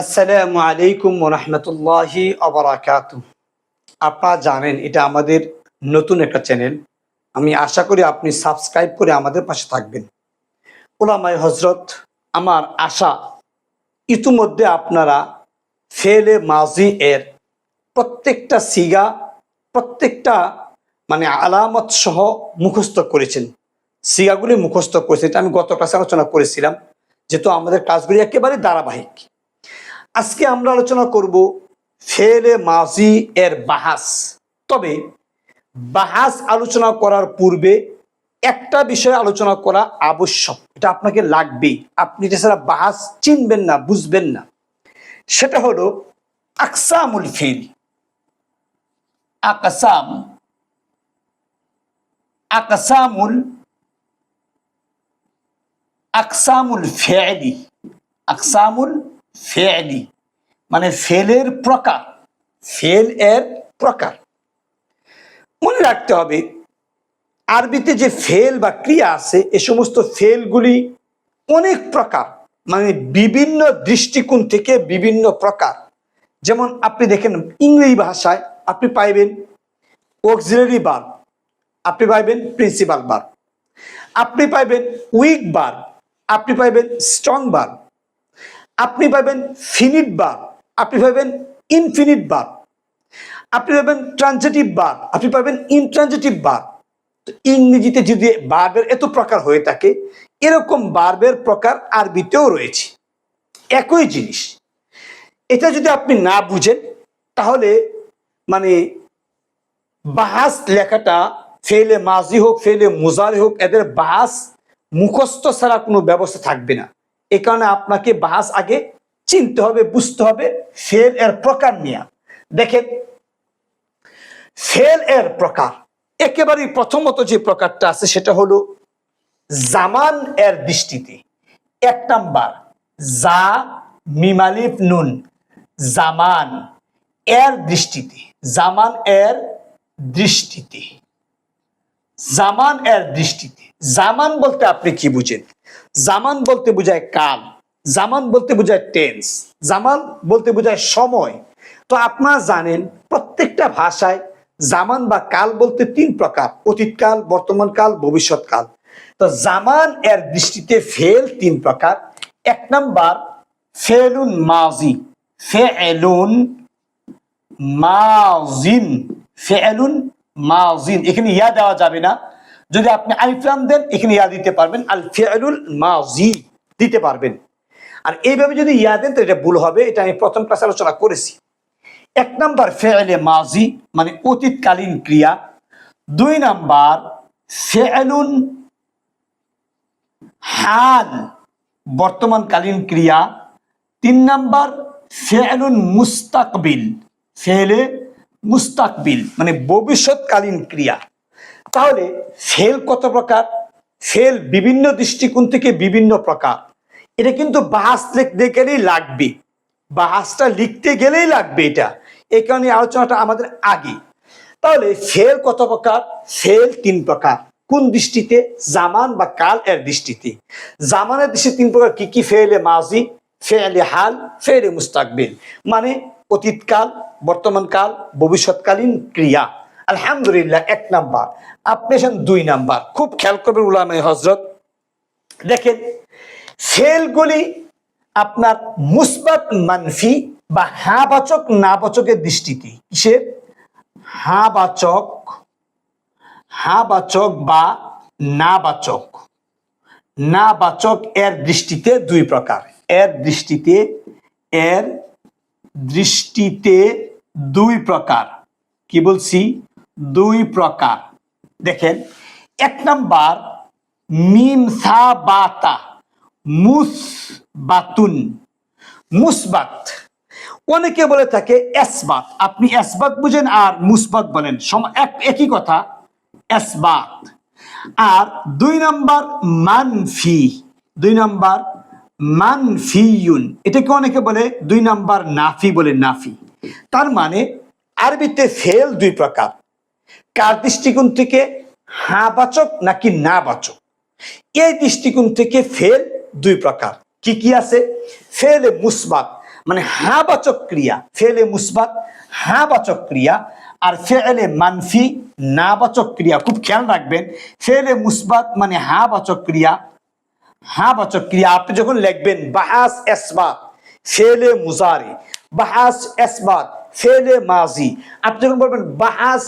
আসসালামু আলাইকুম রহমতুল্লাহি আবরাকাত আপনারা জানেন, এটা আমাদের নতুন একটা চ্যানেল। আমি আশা করি আপনি সাবস্ক্রাইব করে আমাদের পাশে থাকবেন। ওলামাই হজরত আমার আশা, ইতিমধ্যে আপনারা ফেলে মাজি এর প্রত্যেকটা সিগা, প্রত্যেকটা মানে আলামত সহ মুখস্থ করেছেন। সিগাগুলি মুখস্থ করেছেন, এটা আমি গত ক্লাসে আলোচনা করেছিলাম, যেহেতু আমাদের কাজগুলি একেবারে ধারাবাহিক। আজকে আমরা আলোচনা করব ফেলে মাজি এর বাহাস। তবে বাহাস আলোচনা করার পূর্বে একটা বিষয় আলোচনা করা আবশ্যক। এটা আপনাকে লাগবেই। আপনি এটা ছাড়া বাহাস চিনবেন না, বুঝবেন না। সেটা হলো আকসামুল ফিল। আকসাম, আকসামুল আকসামুল ফেলি। আকসামুল ফেলি মানে ফেলের প্রকার, ফেল এর প্রকার। মনে রাখতে হবে, আরবিতে যে ফেল বা ক্রিয়া আছে, এ সমস্ত ফেলগুলি অনেক প্রকার মানে বিভিন্ন দৃষ্টিকোণ থেকে বিভিন্ন প্রকার। যেমন আপনি দেখেন ইংরেজি ভাষায় আপনি পাইবেন অক্সিলারি বার আপনি পাইবেন প্রিন্সিপাল বার আপনি পাইবেন উইক বার আপনি পাইবেন স্ট্রং বার আপনি পাবেন ফিনিট বার আপনি পাবেন ইনফিনিট বার আপনি পাবেন ট্রানজিটিভ বার আপনি পাবেন ইনট্রানজিটিভ তো ইংরেজিতে যদি বার্বের এত প্রকার হয়ে থাকে, এরকম বার্বের প্রকার আরবিতেও রয়েছে। একই জিনিস। এটা যদি আপনি না বুঝেন, তাহলে মানে বাহাস লেখাটা ফেলে মাজি হোক, ফেলে মুজারি হোক, এদের বাহাস মুখস্থ ছাড়া কোনো ব্যবস্থা থাকবে না। এ কারণে আপনাকে বাস আগে চিনতে হবে, বুঝতে হবে। ফেল এর প্রকার নিয়ে দেখেন, ফেল এর প্রকার, একেবারেই প্রথমত যে প্রকারটা আছে সেটা হলো জামান এর দৃষ্টিতে। এক নাম্বার, জা মিমালিফ নুন। জামান এর দৃষ্টিতে, জামান এর দৃষ্টিতে। জামান এর দৃষ্টিতে। জামান বলতে আপনি কি বুঝেন? জামান বলতে বোঝায় কাল, জামান বলতে বোঝায় টেন্স জামান বলতে বোঝায় সময়। তো আপনারা জানেন প্রত্যেকটা ভাষায় জামান বা কাল বলতে তিন প্রকার অতীতকাল বর্তমানকাল ভবিষ্যৎকাল তো জামান এর দৃষ্টিতে ফেল তিন প্রকার। এক নাম্বার, ফেলুন মাজি, ফেলুন মাজিন ফেলুন মাজিন। এখানে ইয়া দেওয়া যাবে না যদি আপনি আলিফলাম দেন, এখানে ইয়া দিতে পারবেন, আল ফেলুল মাজি দিতে পারবেন। আর এইভাবে যদি ইয়া দেন তো এটা ভুল হবে, এটা আমি প্রথম ক্লাসে আলোচনা করেছি। এক নাম্বার ফেলে মাজি মানে অতীতকালীন ক্রিয়া। দুই নাম্বার ফেলুন হাল, বর্তমানকালীন ক্রিয়া। তিন নাম্বার ফেলুন মুস্তাকবিল ফেলে মুস্তাকবিল মানে ভবিষ্যৎকালীন ক্রিয়া। তাহলে ফেল কত প্রকার? ফেল বিভিন্ন দৃষ্টিকোণ থেকে বিভিন্ন প্রকার। এটা কিন্তু বাহাস লিখতে গেলেই লাগবে। বাহাসটা লিখতে গেলেই লাগবে এটা। এই কারণে আলোচনাটা আমাদের আগে। তাহলে ফেল কত প্রকার? ফেল তিন প্রকার। কোন দৃষ্টিতে? জামান বা কাল এর দৃষ্টিতে। জামানের দৃষ্টি তিন প্রকার। কি কি? ফেলে মাজি ফেলে হাল ফেলে মুস্তাকবিল। মানে অতীতকাল, বর্তমানকাল, ভবিষ্যৎকালীন ক্রিয়া। আলহামদুলিল্লাহ, এক নাম্বার। আপনি এসেন দুই নাম্বার। খুব খেয়াল করবেন উলামে হজরত দেখেন ফেলগুলি আপনার মুসবাত মানফি বা হা হাবাচক, নাবাচকের দৃষ্টিতে কিসের? হাবাচক হাবাচক বা নাবাচক। নাবাচক এর দৃষ্টিতে দুই প্রকার। এর দৃষ্টিতে এর দৃষ্টিতে দুই প্রকার। কি বলছি? দুই প্রকার। দেখেন, এক নাম্বার মিম সা বাতা মুস বাতুন মুসবাত, অনেকে বলে থাকে এসবাত। আপনি এসবাত বুঝেন আর মুসবাত বলেন। একই কথা, এসবাত। আর দুই নাম্বার, মানফি। দুই নাম্বার মানফিউন এটাকে অনেকে বলে দুই নাম্বার নাফি বলে নাফি। তার মানে আরবিতে ফেল দুই প্রকার। কার দৃষ্টিকোণ থেকে? হা বাচক নাকি না বাচক? এই দৃষ্টিকোণ থেকে ফেল দুই প্রকার। কি কি আছে? ফেল মুসবাত মানে হা বাচক ক্রিয়া। ফেলে মুসবাত হা বাচক ক্রিয়া। আর ফেলে মানফি নাবাচক ক্রিয়া। খুব খেয়াল রাখবেন, ফেলে মুসবাত মানে হা বাচক ক্রিয়া। হা বাচক ক্রিয়া, আপনি যখন লিখবেন, বাহাস এসবাত, ফেলে মুজারি, বাহাস এসবাত, ফেলে মাজি, আপনি যখন বলবেন বাহাস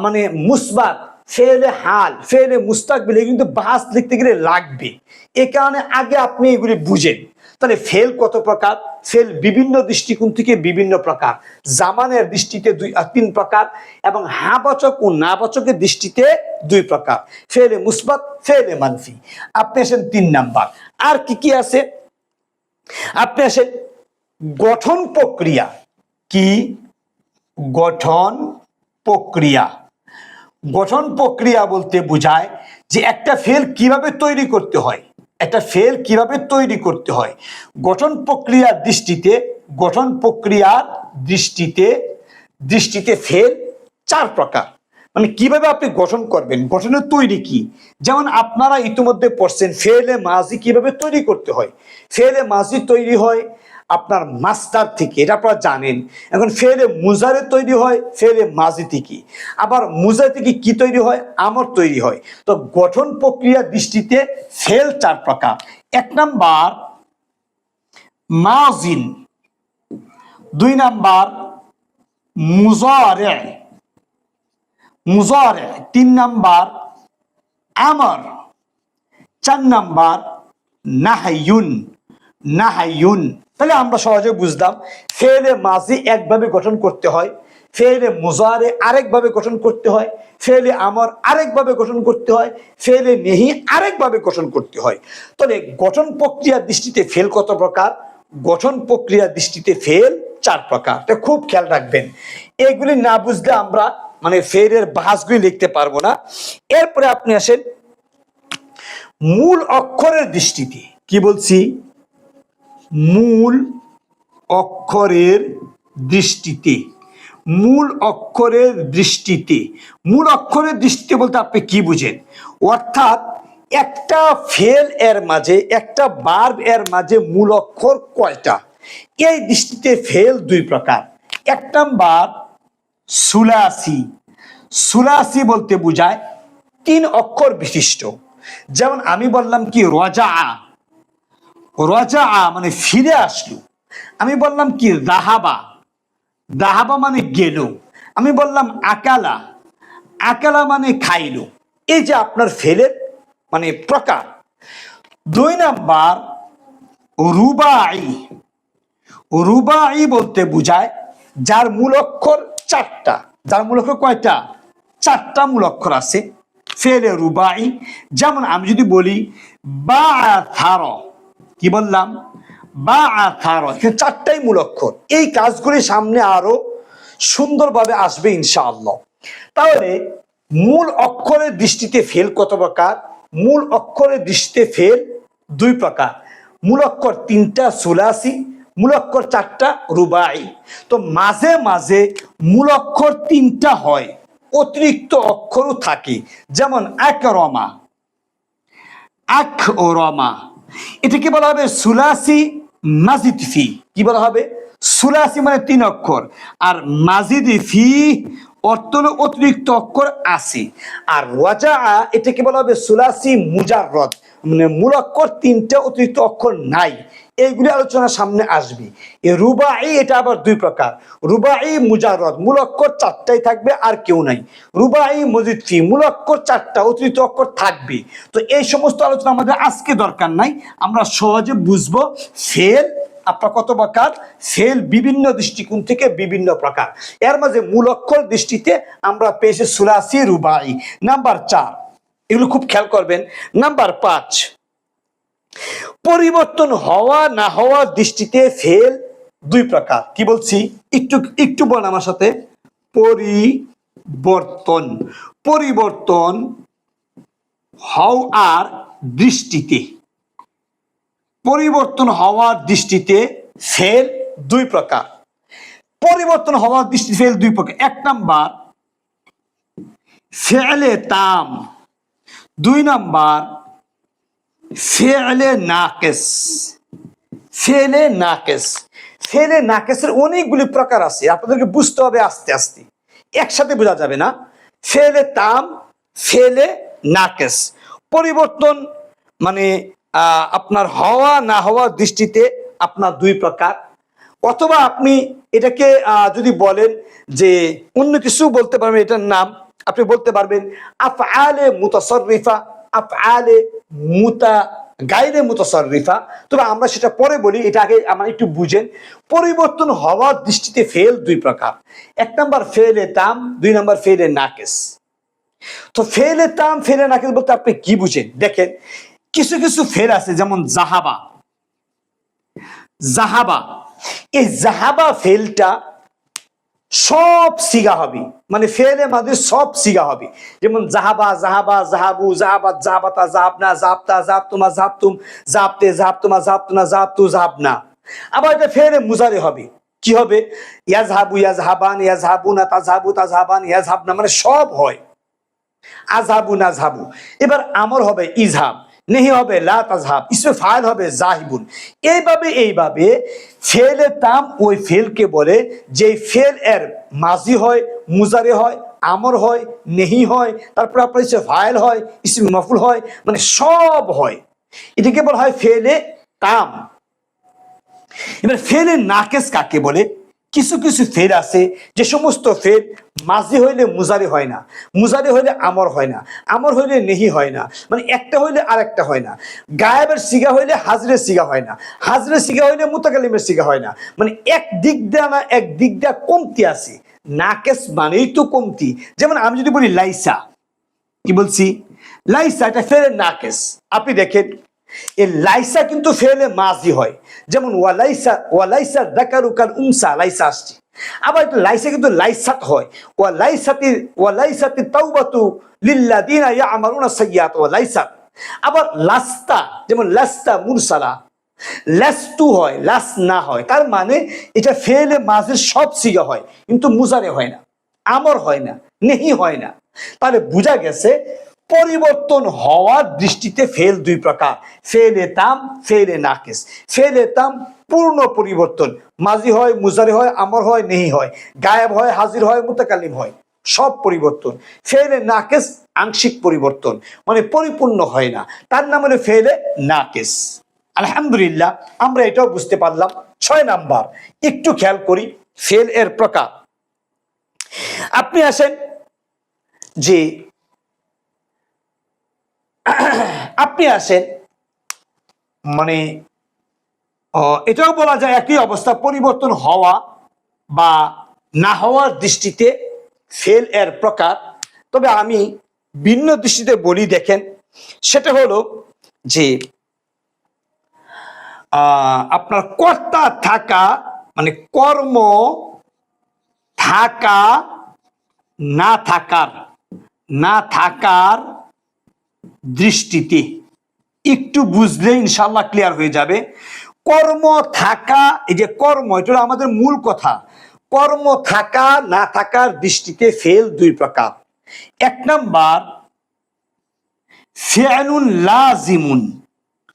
মানে মুসবাত, ফেলে হাল, ফেলে মুস্তাকবিল কিন্তু বাহাস লিখতে গেলে লাগবে। এ কারণে আগে আপনি এগুলি বুঝেন। তাহলে ফেল কত প্রকার? ফেল বিভিন্ন দৃষ্টিকোণ থেকে বিভিন্ন প্রকার। জামানের দৃষ্টিতে দুই তিন প্রকার এবং হাবাচক ও নাবাচকের দৃষ্টিতে দুই প্রকার। ফেলে মুসবাত, ফেলে মানফি। আপনি আসেন তিন নাম্বার। আর কি কি আছে? আপনি আসেন গঠন প্রক্রিয়া। কি? গঠন প্রক্রিয়া। গঠন প্রক্রিয়া বলতে বোঝায় যে একটা ফেল কীভাবে তৈরি করতে হয়, একটা ফেল কীভাবে তৈরি করতে হয়। গঠন প্রক্রিয়ার দৃষ্টিতে, গঠন প্রক্রিয়ার দৃষ্টিতে দৃষ্টিতে ফেল চার প্রকার। মানে কীভাবে আপনি গঠন করবেন, গঠনের তৈরি কি? যেমন আপনারা ইতিমধ্যে পড়ছেন, ফেলে মাজি কীভাবে তৈরি করতে হয়? ফেলে মাঝি তৈরি হয় আপনার মাস্টার থেকে, এটা আপনারা জানেন। এখন ফেলে মুজারে তৈরি হয়, ফেলে মাজি থেকে। আবার মুজার থেকে কি তৈরি হয়? আমর তৈরি হয়। তো গঠন প্রক্রিয়া দৃষ্টিতে ফেল চার প্রকার। এক নাম্বার, মাজিন। দুই নাম্বার, মুজারে। মুজারে। তিন নাম্বার, আমর। চার নাম্বার নাহাইয়ুন নাহাইয়ুন তাহলে আমরা সহজে বুঝলাম ফেলে মাঝি একভাবে গঠন করতে হয় ফেলে মুজারে আরেকভাবে গঠন করতে হয় ফেলে আমর আরেকভাবে গঠন করতে হয় ফেলে নেহি আরেকভাবে গঠন করতে হয়। তাহলে গঠন প্রক্রিয়ার দৃষ্টিতে ফেল কত প্রকার? গঠন প্রক্রিয়ার দৃষ্টিতে ফেল চার প্রকার। খুব খেয়াল রাখবেন। এগুলি না বুঝলে আমরা মানে ফেলের বাহাসগুলি লিখতে পারব না। এরপরে আপনি আসেন, মূল অক্ষরের দৃষ্টিতে। কি বলছি? মূল অক্ষরের দৃষ্টিতে, মূল অক্ষরের দৃষ্টিতে। মূল অক্ষরের দৃষ্টিতে বলতে আপনি কি বুঝেন? অর্থাৎ একটা ফেল এর মাঝে, একটা বার্ব এর মাঝে মূল অক্ষর কয়টা? এই দৃষ্টিতে ফেল দুই প্রকার। এক নাম্বার সুলাসি সুলাসি বলতে বোঝায় তিন অক্ষর বিশিষ্ট। যেমন আমি বললাম কি রজা রজা মানে ফিরে আসলো। আমি বললাম কি, দাহাবা? দাহাবা মানে গেল। আমি বললাম আকালা। আকালা মানে খাইলো। এই যে আপনার ফেলের মানে প্রকার। দুই নাম্বার, রুবাই। রুবাই বলতে বোঝায় যার মূল অক্ষর চারটা। যার মূল অক্ষর কয়টা? চারটা মূল অক্ষর আছে। ফেলে রুবাই। যেমন আমি যদি বলি বা থার কি বললাম? বা থার এখানে চারটাই মূল অক্ষর। এই কাজগুলি সামনে আরও সুন্দরভাবে আসবে ইনশাআল্লাহ। তাহলে মূল অক্ষরের দৃষ্টিতে ফেল কত প্রকার? মূল অক্ষরের দৃষ্টিতে ফেল দুই প্রকার। মূল অক্ষর তিনটা সুলাসি, মূল অক্ষর চারটা রুবাই। তো মাঝে মাঝে মূল অক্ষর তিনটা হয়, অতিরিক্ত অক্ষরও থাকে। যেমন এক রমা। এক রমা। এটাকে বলা হবে সুলাসি মাজিদ ফি। কি বলা হবে? সুলাসি মানে তিন অক্ষর। আর মাজিদ ফি অর্থ হলো অতিরিক্ত অক্ষর আছে। আর রাজা এটাকে বলা হবে সুলাসি মুজাররদ। মানে মূল অক্ষর তিনটা অতিরিক্ত অক্ষর নাই। এইগুলি আলোচনা সামনে আসবে। এই রুবাই এটা আবার দুই প্রকার। রুবাই মুজাররদ মূল অক্ষর চারটাই থাকবে আর কেউ নাই। রুবাই মজিদ ফি মূল অক্ষর চারটা, অতিরিক্ত অক্ষর থাকবে। তো এই সমস্ত আলোচনা আমাদের আজকে দরকার নাই। আমরা সহজে বুঝব ফেল, আপনার কত প্রকার? ফেল বিভিন্ন দৃষ্টিকোণ থেকে বিভিন্ন প্রকার। এর মাঝে মূল অক্ষর দৃষ্টিতে আমরা পেয়েছি সুলাসি রুবাই। নাম্বার চার, এগুলো খুব খেয়াল করবেন। নাম্বার পাঁচ পরিবর্তন হওয়া না হওয়ার দৃষ্টিতে ফেল দুই প্রকার। কি বলছি? একটু একটু বল আমার সাথে। পরিবর্তন। পরিবর্তন হওয়ার দৃষ্টিতে। পরিবর্তন হওয়ার দৃষ্টিতে ফেল দুই প্রকার। পরিবর্তন হওয়ার দৃষ্টিতে ফেল দুই প্রকার। এক নাম্বার, ফেলে তাম। দুই নাম্বার ফেলে নাকেস। ফেলে নাকেস। ফেলে নাকেসের অনেকগুলি প্রকার আছে। আপনাদেরকে বুঝতে হবে আস্তে আস্তে। একসাথে বোঝা যাবে না। ফেলে তাম, ফেলে নাকেস। পরিবর্তন মানে আপনার হওয়া, না হওয়া দৃষ্টিতে আপনার দুই প্রকার। অথবা আপনি এটাকে যদি বলেন যে অন্য কিছু বলতে পারবেন, এটার নাম আপনি বলতে পারবেন আফ আলে মুতাসরিফা আফ আলে মুতা, গাইরে মুতাসরিফা তবে আমরা সেটা পরে বলি, এটা আগে আমার একটু বুঝেন। পরিবর্তন হওয়ার দৃষ্টিতে ফেল দুই প্রকার। এক নাম্বার ফেলে তাম, দুই নাম্বার ফেলে নাকেস। তো ফেলে তাম, ফেলে নাকেস বলতে আপনি কি বুঝেন? দেখেন, কিছু কিছু ফেল আছে, যেমন জাহাবা। জাহাবা। এই জাহাবা ফেলটা সব সিগা হবে। মানে ফেলে মাঝে সব সিগা হবে। যেমন জাহাবা জাহাবা জাহাবু জাহাবাত জাহাবাতা জাহাবনা জাহাবতা জাহাবতুমা জাহাবতুম জাহাবতে জাহাবতুমা জাহাবতুনা জাহাবতু জাহাবনা আবার এটা ফেলে মুজারে হবে। কি হবে? ইয়াজহাবু, ইয়াজহাবান, ইয়াজহাবুনা তাজহাবু তাজহাবান ইয়াজহাবনা মানে সব হয়। আজহাবু নাজহাবু এবার আমর হবে ইজহাব। নেহি হবে, লা ইসমে ফাইল হবে, জাহিবুন। এইভাবে এইভাবে ফেলে তাম ওই ফেলকে বলে যে ফেল এর মাজি হয়, মুজারে হয়, আমর হয়, নেহি হয়, তারপর আপনার ইসে ফাইল হয়, ইসমে মফুল হয় মানে সব হয়। এটাকে বলা হয় ফেলে তাম। এবার ফেলে নাকেস কাকে বলে? কিছু কিছু ফের আছে, যে সমস্ত ফের মাঝি হইলে মুজারি হয় না, মুজারি হইলে আমর হয় না, আমর হইলে নেহি হয় না মানে একটা হইলে আর একটা হয় না। গায়েবের সিগা হইলে হাজরের সিগা হয় না, হাজরের সিগা হইলে মুতাকালিমের সিগা হয় না মানে এক দিক দিয়া না এক দিক দিয়া কমতি আছে। নাকেস মানেই তো কমতি। যেমন আমি যদি বলি লাইসা, কি বলছি? লাইসা, এটা ফেলে নাকেস। আপনি দেখেন এই লাইসা কিন্তু ফেলে মাজি হয়। যেমন ওয়ালাইসা ওয়ালাইসা উমসা লাইসা আসছে। আবার লাইসা কিন্তু লাইসাত হয়। ওয়ালাইসাত আবার লাস্তা, যেমন লাস্তা মুরসালা। লাস্তু হয় লাস না হয়। তার মানে এটা ফেলে মাঝের সব সিগা হয়, কিন্তু মুজারে হয় না। আমর হয় না, নেহি হয় না। তাহলে বোঝা গেছে পরিবর্তন হওয়ার দৃষ্টিতে ফেল দুই প্রকার। ফেল এতাম ফেল নাকেস ফেল এতাম, পূর্ণ পরিবর্তন। মাজি হয়, মুজারি হয়, আমর হয়, নেহি হয়। গায়েব হয়, হাজির হয় মুতাকালিম হয়। সব পরিবর্তন। ফেলে নাকেস আংশিক পরিবর্তন। মানে পরিপূর্ণ হয় না। তার নাম হলো ফেলে নাকেস আলহামদুলিল্লাহ, আমরা এটাও বুঝতে পারলাম। ছয় নাম্বার, একটু খেয়াল করি ফেল এর প্রকার। আপনি আসেন যে আপনি আসেন। মানে এটাও বলা যায় একই অবস্থা, পরিবর্তন হওয়া বা না হওয়ার দৃষ্টিতে ফেল এর প্রকার। তবে আমি ভিন্ন দৃষ্টিতে বলি, দেখেন, সেটা হলো যে আপনার কর্তা থাকা মানে কর্ম থাকা, না থাকার না থাকার দৃষ্টিতে একটু বুঝলে ইনশাল্লাহ ক্লিয়ার হয়ে যাবে। কর্ম থাকা, এই যে কর্ম, এটা আমাদের মূল কথা। কর্ম থাকা, না থাকার দৃষ্টিতে ফেল দুই প্রকার। এক নাম্বার ফেয়ানুন লাজিমুন।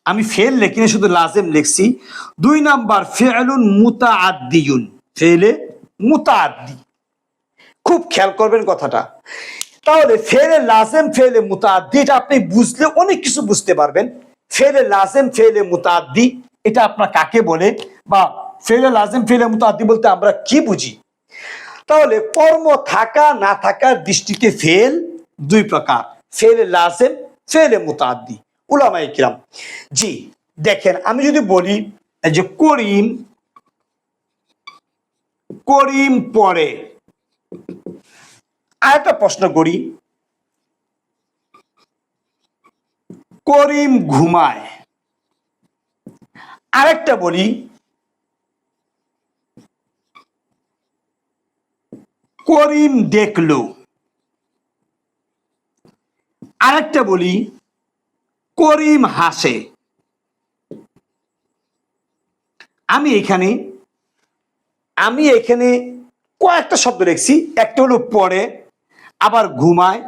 আমি ফেল লেখিনি, শুধু লাজেম লিখছি। দুই নাম্বার ফেয়ালুন মুতাআদ্দিয়ুন। ফেলে মুতাআদ্দি। খুব খেয়াল করবেন কথাটা। তাহলে ফেলে লাজেম, ফেলে মুতাদ্দি এটা আপনি বুঝলে অনেক কিছু বুঝতে পারবেন। ফেলে লাজেম, ফেলে মুতাদ্দি এটা আপনার কাকে বলে? বা ফেলে লাজেম, ফেলে মুতাদ্দি বলতে আমরা কি বুঝি? তাহলে কর্ম থাকা, না থাকার দৃষ্টিতে ফেল দুই প্রকার। ফেলে লাজেম, ফেলে মুতাদ্দি উলামাই কিরাম, জি, দেখেন, আমি যদি বলি যে করিম করিম পরে আরেকটা প্রশ্ন করি। করিম ঘুমায়। আরেকটা বলি। করিম দেখল। আরেকটা বলি। করিম হাসে। আমি এখানে আমি এখানে কয়েকটা শব্দ লিখছি। একটা হলো পড়ে আবার ঘুমায়,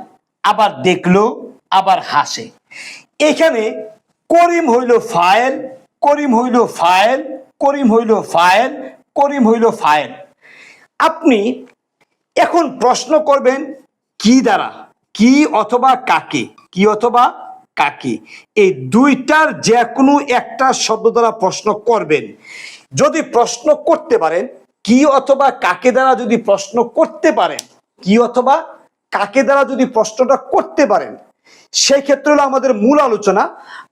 আবার দেখল, আবার হাসে। এখানে করিম হইল ফায়েল, করিম হইল ফায়েল, করিম হইল ফায়েল, করিম হইল ফায়েল। আপনি এখন প্রশ্ন করবেন, কি দ্বারা? কি অথবা কাকে? কি অথবা কাকে? এই দুইটার যে কোনো একটা শব্দ দ্বারা প্রশ্ন করবেন। যদি প্রশ্ন করতে পারেন, কি অথবা কাকে দ্বারা যদি প্রশ্ন করতে পারেন, কি অথবা কাকে দ্বারা যদি প্রশ্নটা করতে পারেন, সেই ক্ষেত্রে হলো আমাদের মূল আলোচনা,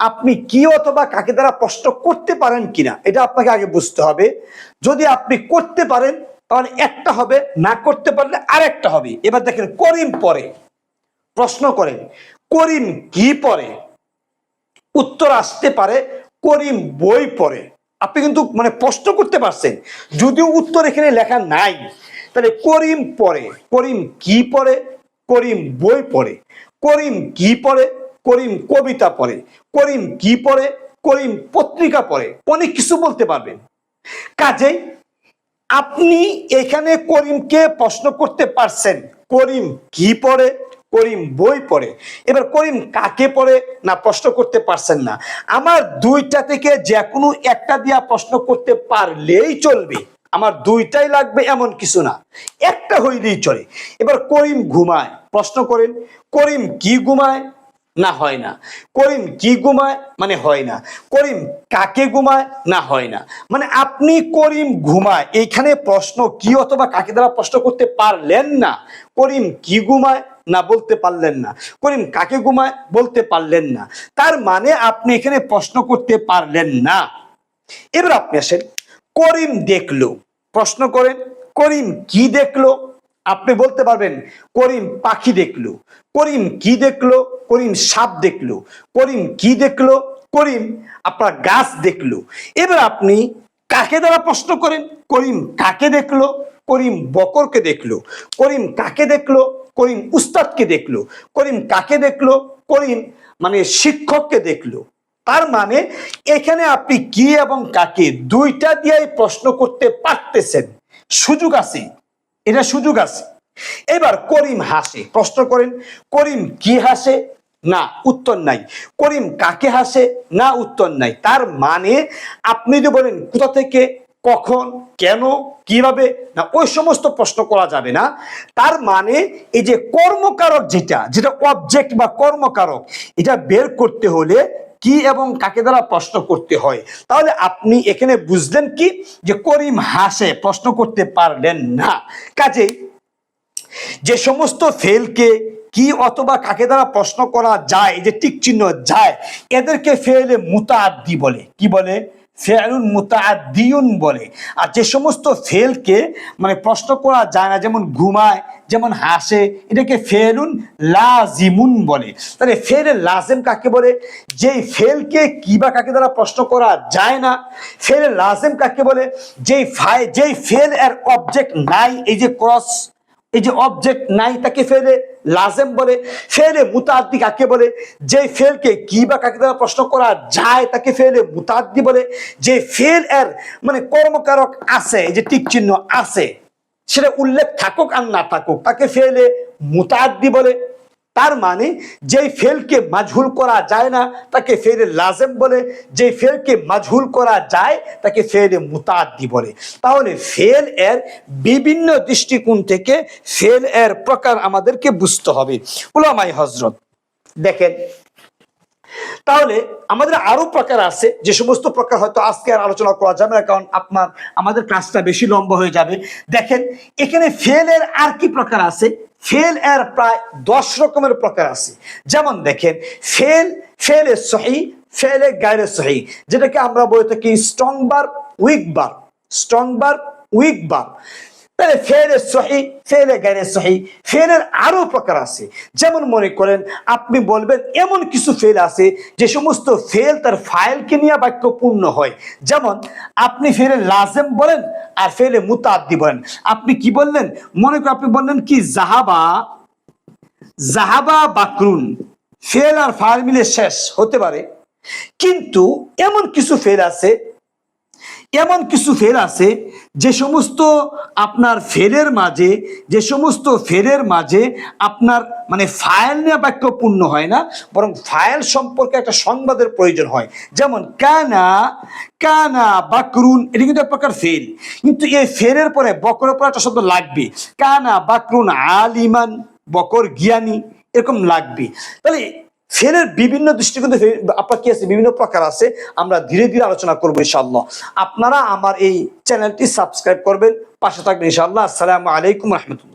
আপনি কি অথবা কাকে দ্বারা প্রশ্ন করতে পারেন কিনা, এটা আপনাকে আগে বুঝতে হবে। যদি আপনি করতে পারেন, তাহলে একটা হবে, না করতে পারলে আরেকটা হবে। এবার দেখেন, করিম পরে, প্রশ্ন করেন, করিম কি পরে? উত্তর আসতে পারে, করিম বই পড়ে। আপনি কিন্তু মানে প্রশ্ন করতে পারছেন, যদিও উত্তর এখানে লেখা নাই। তাহলে করিম পড়ে করিম কি পড়ে করিম বই পড়ে, করিম কি পড়ে, করিম কবিতা পড়ে, করিম কি পড়ে, করিম পত্রিকা পড়ে, অনেক কিছু বলতে পারবেন। কাজেই আপনি এখানে করিমকে প্রশ্ন করতে পারছেন, করিম কি পড়ে, করিম বই পড়ে। এবার করিম কাকে পড়ে না প্রশ্ন করতে পারছেন না। আমার দুইটা থেকে যে কোনো একটা দিয়া প্রশ্ন করতে পারলেই চলবে। আমার দুইটাই লাগবে এমন কিছু না। একটা হইলেই চলে। এবার করিম ঘুমায়, প্রশ্ন করেন, করিম কি ঘুমায়? না হয় না। করিম কি ঘুমায়? মানে হয় না। করিম কাকে ঘুমায়? না হয় না। মানে আপনি করিম ঘুমায়, এইখানে প্রশ্ন কি অথবা কাকে দ্বারা প্রশ্ন করতে পারলেন না? করিম কি ঘুমায়? না বলতে পারলেন না। করিম কাকে ঘুমায়? বলতে পারলেন না। তার মানে আপনি এখানে প্রশ্ন করতে পারলেন না। এবার আপনি আসেন করিম দেখল। প্রশ্ন করেন, করিম কি দেখল? আপনি বলতে পারবেন, করিম পাখি দেখল। করিম কি দেখল? করিম সাপ দেখল। করিম কি দেখল? করিম আপনার গাছ দেখল। এবার আপনি কাকে দ্বারা প্রশ্ন করেন? করিম কাকে দেখল? করিম বকরকে দেখল। করিম কাকে দেখল? করিম উস্তাদকে দেখল। করিম কাকে দেখল? করিম মানে শিক্ষককে দেখল। তার মানে এখানে আপনি কি এবং কাকে দুইটা দিয়েই প্রশ্ন করতে পারতেছেন। সুযোগ আছে, এটা সুযোগ আছে। এবার করিম হাসে, প্রশ্ন করেন, করিম কি হাসে? না, উত্তর নাই। করিম কাকে হাসে? না, উত্তর নাই। তার মানে আপনি যদি বলেন, কোথা থেকে, কখন, কেন, কীভাবে, না, ওই সমস্ত প্রশ্ন করা যাবে না। তার মানে এই যে কর্মকারক যেটা যেটা অবজেক্ট বা কর্মকারক, এটা বের করতে হলে কি এবং কাকে দ্বারা প্রশ্ন করতে হয়? তাহলে আপনি এখানে বুঝলেন কি? যে করিম হাসে প্রশ্ন করতে পারলেন না। কাজেই যে সমস্ত ফেলকে কি অথবা কাকে দ্বারা প্রশ্ন করা যায়, যে টিক চিহ্ন যায়, এদেরকে ফেলে মুতাদ্দি বলে। কি বলে? ফেলুন মুতাদ্দিউন বলে। আর যে সমস্ত ফেলকে মানে প্রশ্ন করা যায় না, যেমন ঘুমায়, যেমন হাসে, এটাকে ফেলুন লাজিমুন বলে। তাহলে ফেল লাজেম কাকে বলে? যেই ফেলকে কি বা কাকে দ্বারা প্রশ্ন করা যায় না, ফেল লাজেম কাকে বলে? যেই ফাই যেই ফেল এর অবজেক্ট নাই, এই যে ক্রস এই যে অবজেক্ট নাই তাকে ফেলে, লাজেম বলে, ফেলে, মুতাদ্দি কাকে বলে? যে ফেলকে কি বা কাকে দ্বারা প্রশ্ন করা যায় তাকে ফেলে, মুতাদ্দি বলে। যে ফেল এর মানে কর্মকারক আছে যে টিক চিহ্ন আছে, সেটা উল্লেখ থাকুক আর না থাকুক, তাকে ফেলে মুতাদ্দি বলে। তার মানে যেই ফেলকে মাজহুল করা যায় না, তাকে ফেলে লাজেম বলে। যে ফেলকে মাজহুল করা যায়, তাকে ফেলে মুতাদ্দি বলে। তাহলে ফেল এর বিভিন্ন দৃষ্টিকোণ থেকে ফেল এর প্রকার আমাদেরকে বুঝতে হবে। উলামাই হজরত দেখেন, তাহলে আমাদের আরও প্রকার আছে। যে সমস্ত প্রকার হয়তো আজকে আর আলোচনা করা যাবে না, কারণ আপনার, আমাদের ক্লাসটা বেশি লম্বা হয়ে যাবে। দেখেন, এখানে ফেল এর আর কি প্রকার আছে? ফেল এর প্রায় দশ রকমের প্রকার আছে। যেমন দেখেন, ফেল ফেল সহি, ফেলে গায়ের সহি, যেটাকে আমরা বলে থাকি strong bar weak bar strong bar weak bar তাহলে ফেলে সহি, ফেলে গাইরে সহি, ফেলের আরও প্রকার আছে। যেমন মনে করেন, আপনি বলবেন, এমন কিছু ফেল আছে যে সমস্ত ফেল তার ফাইলকে নিয়ে বাক্য পূর্ণ হয়। যেমন, আপনি ফেলে লাজেম বলেন আর ফেলে মুতাদ্দি বলেন। আপনি কি বললেন? মনে করেন আপনি বললেন কি, জাহাবা জাহাবা বাকরুন, ফেল আর ফাইল মিলে শেষ, হতে পারে। কিন্তু এমন কিছু ফেল আছে এমন কিছু ফের আছে যে সমস্ত আপনার ফেরের মাঝে, যে সমস্ত ফেরের মাঝে আপনার মানে ফাইল নিয়ে বাক্য পূর্ণ হয় না, বরং ফাইল সম্পর্কে একটা সংবাদের প্রয়োজন হয়। যেমন, কানা কানা বাকরুন এটি কিন্তু এক প্রকার ফেল। কিন্তু এই ফেরের পরে বকরের পরে একটা শব্দ লাগবে। কানা বাকরুন আলিমান বকর জ্ঞানী, এরকম লাগবে। তাহলে ফেরের বিভিন্ন দৃষ্টিকোণ আপনার কি আছে? বিভিন্ন প্রকার আছে। আমরা ধীরে ধীরে আলোচনা করব ইনশাল্লাহ আপনারা আমার এই চ্যানেলটি সাবস্ক্রাইব করবেন, পাশে থাকবেন ইনশাল্লাহ আসসালামু আলাইকুম রহমতুল্লাহ।